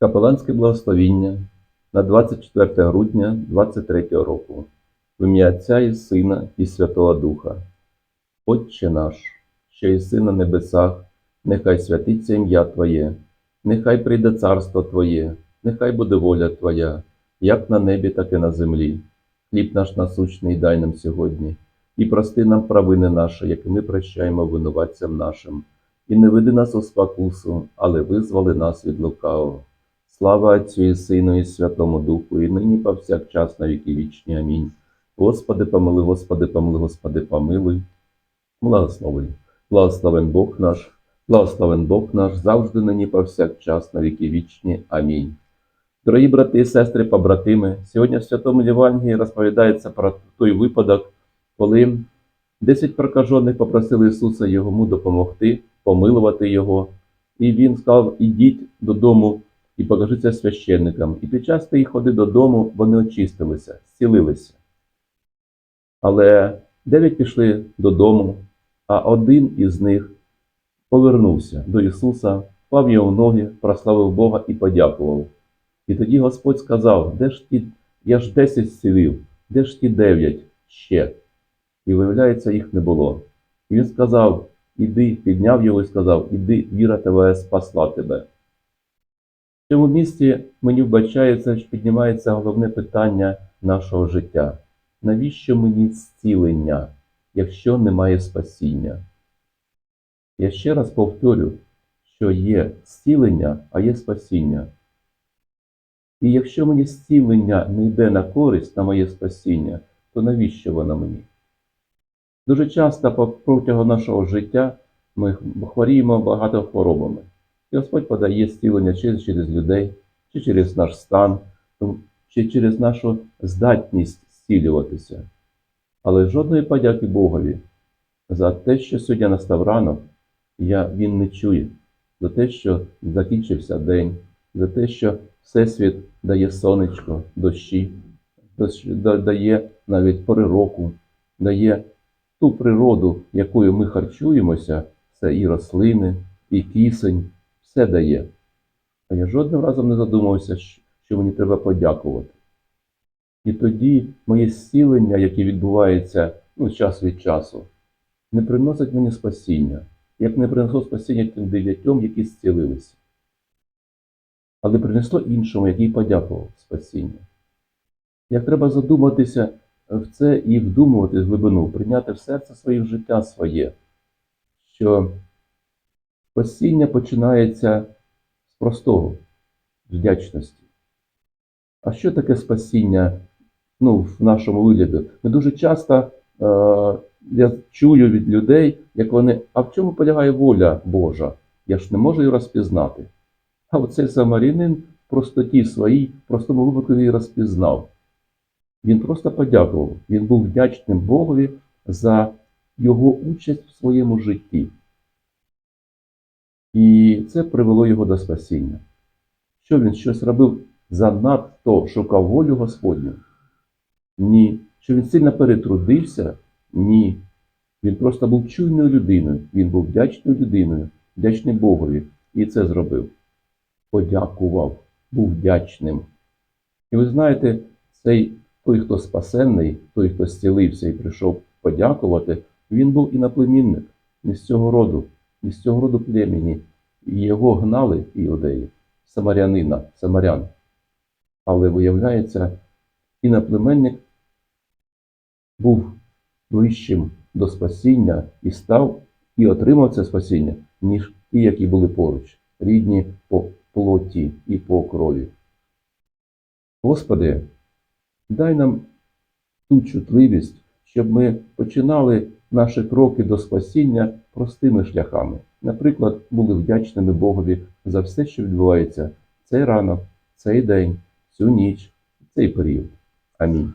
Капеланське благословіння на 24 грудня 23 року. В ім'я Отця і Сина і Святого Духа. Отче наш, що єси на небесах, нехай святиться ім'я Твоє, нехай прийде царство Твоє, нехай буде воля Твоя, як на небі, так і на землі. Хліб наш насущний дай нам сьогодні, і прости нам провини наші, як ми прощаємо винуватцям нашим. І не веди нас у спокусу, але визволи нас від лукавого. Слава Отцю і Сину і Святому Духу, і нині повсякчас на віки вічні. Амінь. Господи, помили, Господи, помили, Господи, помилуй. Благослови. Благословен Бог наш, благословен Бог наш, завжди нині повсякчас на віки вічні. Амінь. Дорогі брати і сестри, побратими, сьогодні в Святому Євангелії розповідається про той випадок, коли 10 прокажених попросили Ісуса йому допомогти, помилувати його. І він сказав: ідіть додому і покажіться священникам. І під час тієї ходи додому вони очистилися, зцілилися. Але дев'ять пішли додому, а один із них повернувся до Ісуса, впав його в ноги, прославив Бога і подякував. І тоді Господь сказав: Де ж ті, я ж десять зцілив, де ж ті дев'ять ще? І виявляється, їх не було. І він сказав: Іди, підняв його і сказав: Іди, віра тебе спасла тебе. В цьому місці мені вбачається, що піднімається головне питання нашого життя. Навіщо мені зцілення, якщо немає спасіння? Я ще раз повторю, що є зцілення, а є спасіння. І якщо мені зцілення не йде на користь на моє спасіння, то навіщо воно мені? Дуже часто протягом нашого життя ми хворіємо багато хворобами. Господь подає зцілення чи через людей, чи через наш стан, чи через нашу здатність зцілюватися. Але жодної подяки Богові за те, що сьогодні настав ранок, я, він не чує, за те, що закінчився день, за те, що Всесвіт дає сонечко, дощі, дає навіть пори року, дає ту природу, якою ми харчуємося, це і рослини, і кисень, все дає. А я жодним разом не задумався, що- мені треба подякувати. І тоді моє зцілення, яке відбувається ну, час від часу, не приносить мені спасіння, як не принесло спасіння тим дев'ятьом, які зцілилися. Але принесло іншому, який подякував спасіння. Як треба задуматися в це і вдумувати глибину, прийняти в серце своє життя своє, що спасіння починається з простого вдячності. А що таке спасіння ну, в нашому вигляді? Ми дуже часто е, я чую від людей, як вони, а в чому полягає воля Божа? Я ж не можу її розпізнати. А оцей самарянин в простоті своїй, в простому випадку її розпізнав. Він просто подякував. Він був вдячним Богові за його участь в своєму житті. І це привело його до спасіння. Що він щось робив занадто шукав волю Господню? Ні. Що він сильно перетрудився? Ні. Він просто був чуйною людиною, він був вдячною людиною, вдячним Богові, і це зробив. Подякував, був вдячним. І ви знаєте, цей той, хто спасенний, той, хто зцілився і прийшов подякувати, він був іноплемінник, не з цього роду, не з цього роду племені. Його гнали іудеї, самарянина, самарян. Але виявляється, іноплеменник був ближчим до спасіння і став і отримав це спасіння, ніж ті, які були поруч, рідні по плоті і по крові. Господи, дай нам ту чутливість, щоб ми починали наші кроки до спасіння простими шляхами. Наприклад, були вдячними Богові за все, що відбувається цей ранок, цей день, цю ніч, цей період. Амінь.